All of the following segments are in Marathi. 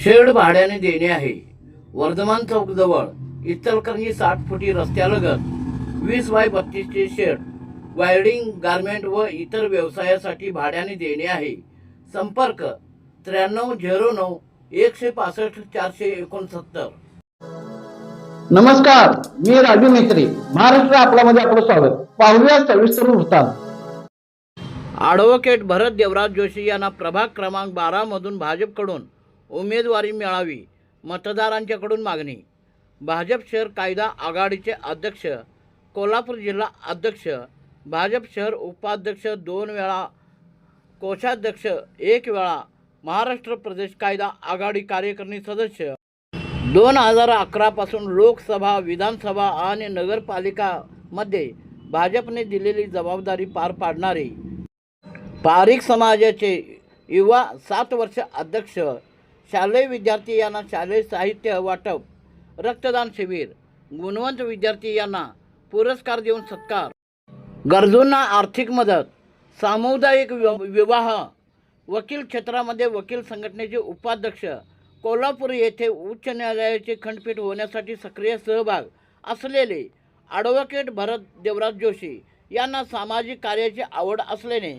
शेड भाड्याने देणे आहे. वर्धमान चौक जवळ इचलकरंजी साठ फुटी रस्त्यालगत वीस बाय बत्तीसचे शेड वायरिंग गारमेंट व इतर व्यवसायासाठी भाड्याने देणे आहे. संपर्क त्र्याण्णव झिरो नऊ एकशे पासष्ट चारशे एकोणसत्तर. नमस्कार मी राजू मेत्री महाराष्ट्र आपल्यामध्ये आपलं स्वागत. पाहूया सविस्तर वृत्तांत. ॲडव्होकेट भरत देवराज जोशी यांना प्रभाग क्रमांक बारामधून भाजपकडून उमेदवारी मिळावी मतदारांच्याकडून मागणी. भाजप शहर कायदा आघाडीचे अध्यक्ष कोल्हापूर जिल्हा अध्यक्ष भाजप शहर उपाध्यक्ष दोन वेळा कोषाध्यक्ष एक वेळा महाराष्ट्र प्रदेश कायदा आघाडी कार्यकारिणी सदस्य. दोन हजार अकरापासून लोकसभा विधानसभा आणि नगरपालिकामध्ये भाजपने दिलेली जबाबदारी पार पाडणारी. पारिक समाजाचे युवा सात वर्ष अध्यक्ष शालेय विद्यार्थी यांना शालेय साहित्य वाटप रक्तदान शिबिर गुणवंत विद्यार्थी यांना पुरस्कार देऊन सत्कार. गरजूंना आर्थिक मदत सामुदायिक वि- विवाह वकील क्षेत्रामध्ये वकील संघटनेचे उपाध्यक्ष कोल्हापूर येथे उच्च न्यायालयाचे खंडपीठ होण्यासाठी सक्रिय सहभाग असलेले ॲडव्होकेट भरत देवराज जोशी यांना सामाजिक कार्याची आवड असल्याने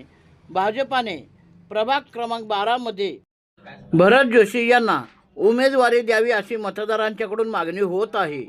भाजपाने प्रभाग क्रमांक बारामध्ये भरत जोशी यांना उमेदवारी द्यावी अशी मतदारांच्याकडून मागणी होत आहे.